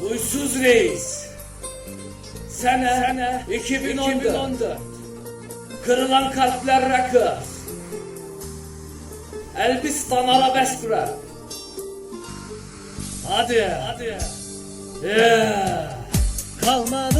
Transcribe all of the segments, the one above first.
Huysuz reis. Sene, Sene 2014. 2014. Kırılan kalpler rakı. Elbistan arabesk rap. Hadi. Hadi. Yeah. Kalmadı.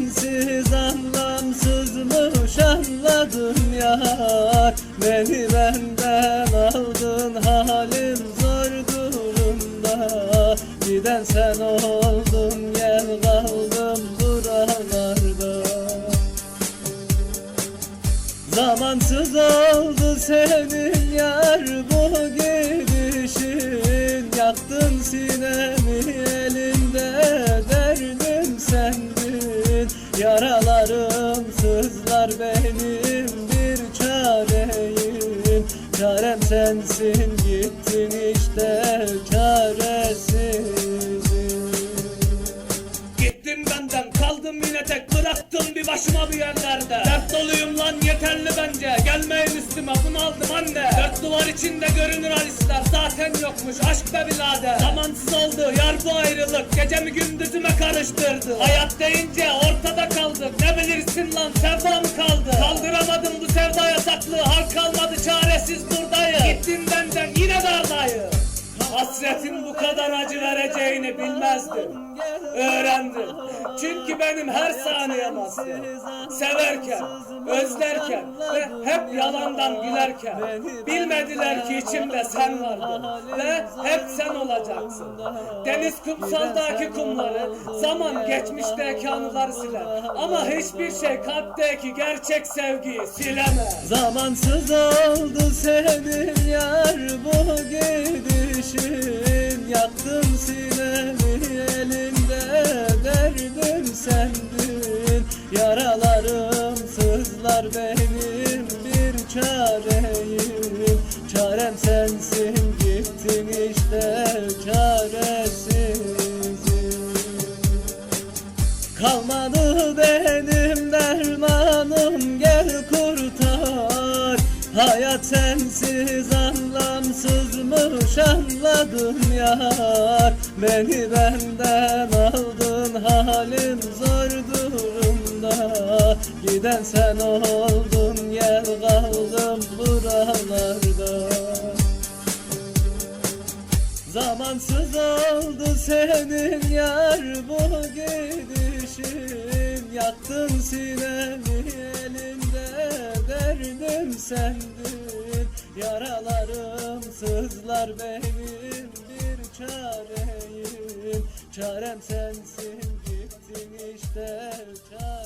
Sensiz anlamsızmış anladım yar? Beni benden aldın halim zor durumda. Giden sen oldun gel kaldım buralarda. Zamansız oldu Yaralarım sızlar benim bir çareyim. Çarem sensin gittin işte çaresizim Gittin benden kaldım yine tek bıraktım bir başıma bir yerlerde. Dert yeterli bence gelmeyin üstüme bunaldım anne. Dört duvar içinde görünür alisler zaten yokmuş aşk be birader. Zamansız oldu yar bu ayrılık gecemi gündüzüme karıştırdı. Hayat deyince ortada kaldık ne bilirsin lan sevda mı kaldı? Kaldıramadım bu sevda yasaklığı hal kalmadı çaresiz buradayım Hasretin bu kadar acı vereceğini bilmezdim. Öğrendim. Çünkü benim her saniyem aslı. Severken, özlerken ve hep yalandan gülerken bilmediler ki içimde sen vardın ve hep sen olacaksın. Deniz kumsaldaki kumları zaman geçmişteki anıları siler ama hiçbir şey kalpteki gerçek sevgiyi silemez. Zamansız oldu senin yar bu gidişin Yaktın sinemi elinde derdim sendin. Yaralarım sızlar benim bir çareyim. Çarem sensin gittin işte çaresizim. Kalmadı benim dermanım gel kurtar. Hayat sensiz anladım yar. Beni benden aldın halim zor durumda. Giden sen oldun gel kaldım buralarda. Zamansız oldu senin yar bu gidişin. Yaktın sinemi elinde derdim sendin. Yaralarım sızlar benim bir çareyim. Çarem sensin gittin işte çare